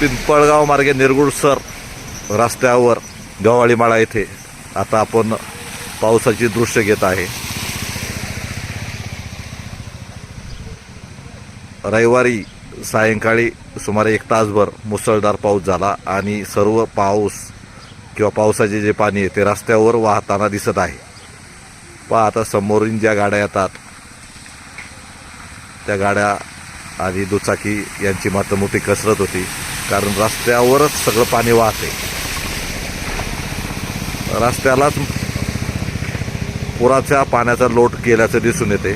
पिंपळगाव मार्गे निरगुडसर रस्त्यावर गव्हाळीमाळा येथे आता आपण पावसाची दृश्य घेत आहे. रविवारी सायंकाळी सुमारे एक तासभर मुसळधार पाऊस झाला आणि सर्व पाऊस किंवा पावसाचे जे पाणी आहे ते रस्त्यावर वाहताना दिसत आहे. पहा आता समोरून ज्या गाड्या येतात त्या गाड्या आणि दुचाकी यांची मात्र मोठी कसरत होती. कारण रस्त्यावरच सगळं पाणी वाहते. रस्त्यालाच पुराच्या पाण्याचा लोट गेल्याचं दिसून येते.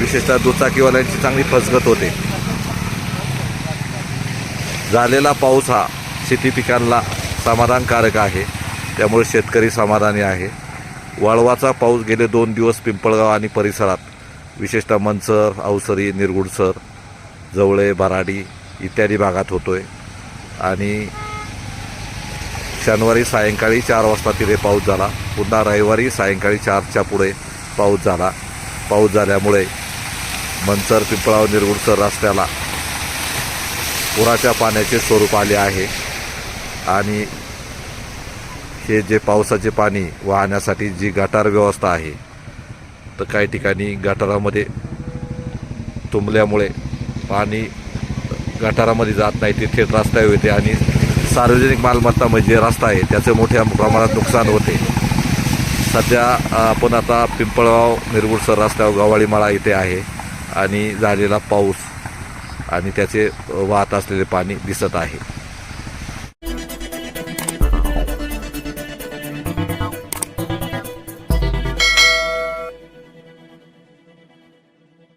विशेषतः दुचाकीवाल्यांची चांगली फसगत होते. झालेला पाऊस हा शेती पिकांना समाधानकारक आहे. त्यामुळे शेतकरी समाधानी आहे. वळवाचा पाऊस गेले दोन दिवस पिंपळगाव आणि परिसरात. विशेषतः मंचर अवसरी निरगुडसर जवळे भराडी इत्यादी भागात होतोय. आणि शनिवारी सायंकाळी चार वाजता तिथे पाऊस झाला. पुन्हा रविवारी सायंकाळी चारच्या पुढे पाऊस झाला. पाऊस झाल्यामुळे मंचर पिंपळाव निरगुडसर रस्त्याला पुराच्या पाण्याचे स्वरूप आले आहे. आणि हे जे पावसाचे पाणी वाहण्यासाठी जी गटार व्यवस्था आहे तर काही ठिकाणी गटारामध्ये तुंबल्यामुळे पाणी गटारामध्ये जात नाही ते थेट रस्त्यावर येते आणि सार्वजनिक मालमत्ता म्हणजे रस्ता आहे त्याचे मोठ्या प्रमाणात नुकसान होते. सध्या आपण आता पिंपळगाव निरगुडसर रस्त्यावर गव्हाळीमाळा इथे आहे आणि झालेला पाऊस आणि त्याचे वाहत असलेले पाणी दिसत आहे.